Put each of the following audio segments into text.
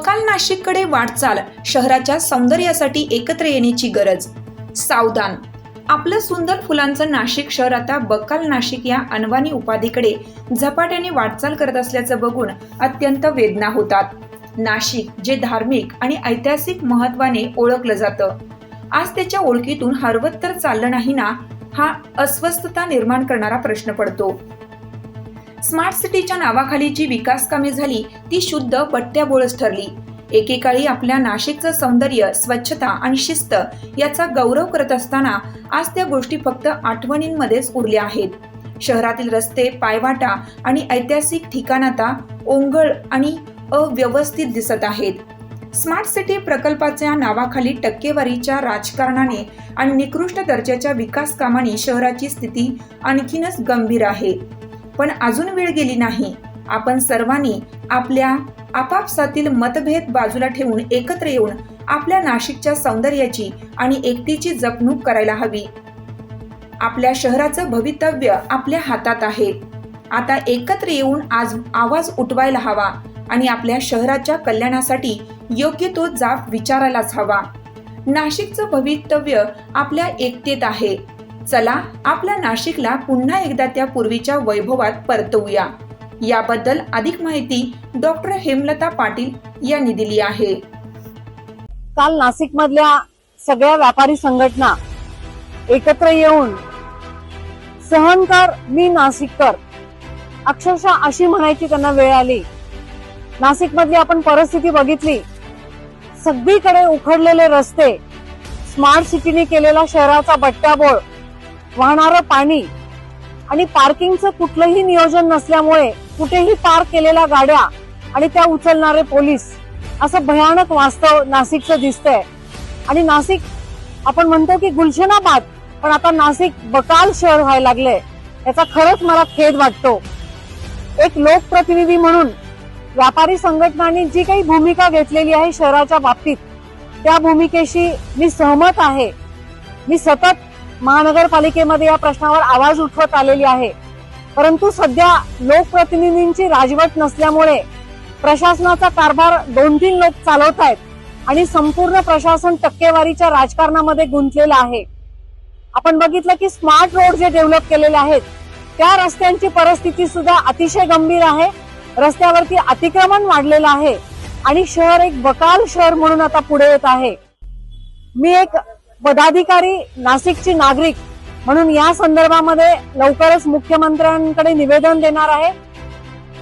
बकाल नाशिककडे वाटचाल शहराच्या सौंदर्यासाठी एकत्र येण्याची गरज. सावधान. आपलं सुंदर फुलांचं नाशिक शहर आता बकाल नाशिक या अनवानी उपाधीकडे झपाट्याने वाटचाल करत असल्याचं बघून अत्यंत वेदना होतात. नाशिक जे धार्मिक आणि ऐतिहासिक महत्वाने ओळखलं जातं. आज त्याच्या ओळखीतून हरवत तर चाललं नाही ना हा अस्वस्थता निर्माण करणारा प्रश्न पडतो. स्मार्ट सिटीच्या नावाखाली जी विकास कामे झाली ती शुद्ध बट्ट्याबोळच ठरली. एकेकाळी आपल्या नाशिकचं सौंदर्य स्वच्छता आणि शिस्त याचा गौरव करत असताना आज त्या गोष्टी फक्त आठवणींमध्येच उरल्या आहेत. शहरातील रस्ते पायवाटा आणि ऐतिहासिक ठिकाण आता ओंगळ आणि अव्यवस्थित दिसत आहेत. स्मार्ट सिटी प्रकल्पाच्या नावाखाली टक्केवारीच्या राजकारणाने आणि निकृष्ट दर्जाच्या विकास कामाने शहराची स्थिती आणखीनच गंभीर आहे. पण अजून वेळ गेली नाही. आपण सर्वांनी आपल्या आपापसातील मतभेद बाजूला ठेवून एकत्र येऊन आपल्या नाशिकच्या सौंदर्याची आणि एकतेची जपणूक करायला हवी. आपल्या शहराचं भवितव्य आपल्या हातात आहे. आता एकत्र येऊन आज आवाज उठवायला हवा आणि आपल्या शहराच्या कल्याणासाठी योग्य तो जाब विचारायलाच हवा. नाशिकचं भवितव्य आपल्या एकतेत आहे. चला आपल्या नाशिकला पुन्हा एकदा त्या पूर्वीच्या वैभवात परतवूया. याबद्दल अधिक माहिती डॉक्टर हेमलता पाटील यांनी दिली आहे. काल नाशिक मधल्या सगळ्या व्यापारी संघटना एकत्र येऊन सहनकर मी नाशिककर अक्षरशः अशी म्हणायची त्यांना वेळ आली नाशिक मधली आपण परिस्थिती बघितली. सगळीकडे उखडलेले रस्ते स्मार्ट सिटीने केलेला शहराचा बट्ट्याबोळ वाहणारं पाणी आणि पार्किंगचं कुठलंही नियोजन नसल्यामुळे कुठेही पार्क केलेल्या गाड्या आणि त्या उचलणारे पोलीस असं भयानक वास्तव नाशिकचं दिसतंय. आणि नाशिक आपण म्हणतो की गुलशनाबाद पण आता नाशिक बकाल शहर व्हायला लागलंय. याचा खरंच मला खेद वाटतो. एक लोकप्रतिनिधी म्हणून व्यापारी संघटनांनी जी काही भूमिका घेतलेली आहे शहराच्या बाबतीत त्या भूमिकेशी मी सहमत आहे. मी सतत महानगरपालिकेमध्ये या प्रश्नावर आवाज उठवत आलेली आहे. परंतु सध्या लोकप्रतिनिधींची राजवट नसल्यामुळे प्रशासनाचा कारभार दोन तीन लोक चालवत आहेत आणि संपूर्ण प्रशासन टक्केवारीच्या राजकारणामध्ये गुंतलेलं आहे. आपण बघितलं की स्मार्ट रोड जे डेव्हलप केलेले आहेत त्या रस्त्यांची परिस्थिती सुद्धा अतिशय गंभीर आहे. रस्त्यावरती अतिक्रमण वाढलेलं आहे आणि शहर एक बकाल शहर म्हणून आता पुढे येत आहे. मी एक पदाधिकारी नाशिकची नागरिक म्हणून या संदर्भामध्ये लवकरच मुख्यमंत्र्यांकडे निवेदन देणार आहे.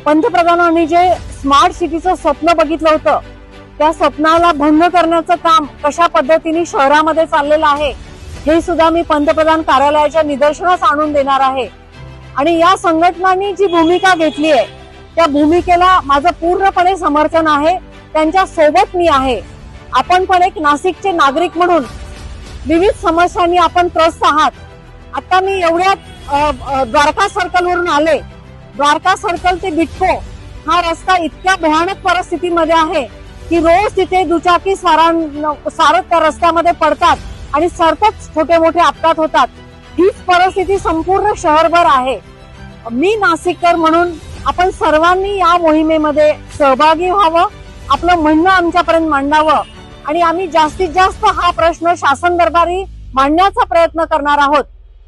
पंतप्रधानांनी जे स्मार्ट सिटीचं स्वप्न बघितलं होतं त्या स्वप्नाला भंग करण्याचं काम कशा पद्धतीने शहरामध्ये चाललेलं आहे हे सुद्धा मी पंतप्रधान कार्यालयाच्या निदर्शनास आणून देणार आहे. आणि या संघटनांनी जी भूमिका घेतली आहे त्या भूमिकेला माझं पूर्णपणे समर्थन आहे. त्यांच्यासोबत मी आहे. आपण पण एक नाशिकचे नागरिक म्हणून विविध समस्यांनी आपण त्रस्त आहात. आता मी एवढ्या द्वारका सर्कलवरून आले. द्वारका सर्कल ते बिटको हा रस्ता इतक्या भयानक परिस्थितीमध्ये आहे की रोज तिथे दुचाकी सारां सारत त्या रस्त्यामध्ये पडतात आणि सरतच छोटे मोठे अपघात होतात. हीच परिस्थिती संपूर्ण शहरभर आहे. मी नाशिककर म्हणून आपण सर्वांनी या मोहिमेमध्ये सहभागी व्हावं आपलं म्हणणं आमच्यापर्यंत मांडावं. आणि आम्ही जास्तीत जास्त हा प्रश्न शासन दरबारी मांडण्याचा प्रयत्न करणार आहोत.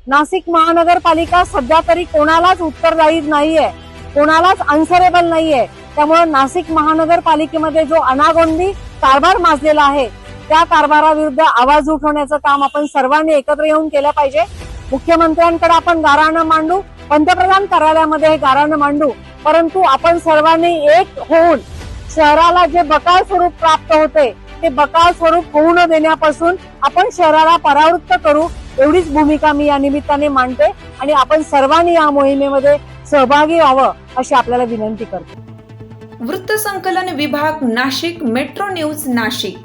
नाशिक महानगरपालिका सध्या तरी कोणालाच उत्तरदायी नाहीये कोणालाच अन्सरेबल नाहीये. त्यामुळे नाशिक महानगरपालिकेमध्ये जो अनागोंदी कारभार माजलेला आहे त्या कारभाराविरुद्ध आवाज उठवण्याचं काम आपण सर्वांनी एकत्र येऊन केलं पाहिजे. मुख्यमंत्र्यांकडे आपण गाराणं मांडू पंतप्रधान कार्यालयामध्ये हे गाराणं मांडू परंतु आपण सर्वांनी एक होऊन शहराला जे बकाल स्वरूप प्राप्त होते ते बकाल स्वरूप होऊ न देण्यापासून आपण शहराला परावृत्त करू एवढीच भूमिका मी या निमित्ताने मांडते आणि आपण सर्वांनी या मोहिमेमध्ये सहभागी व्हावं अशी आपल्याला विनंती करते. वृत्तसंकलन विभाग नाशिक मेट्रो न्यूज नाशिक.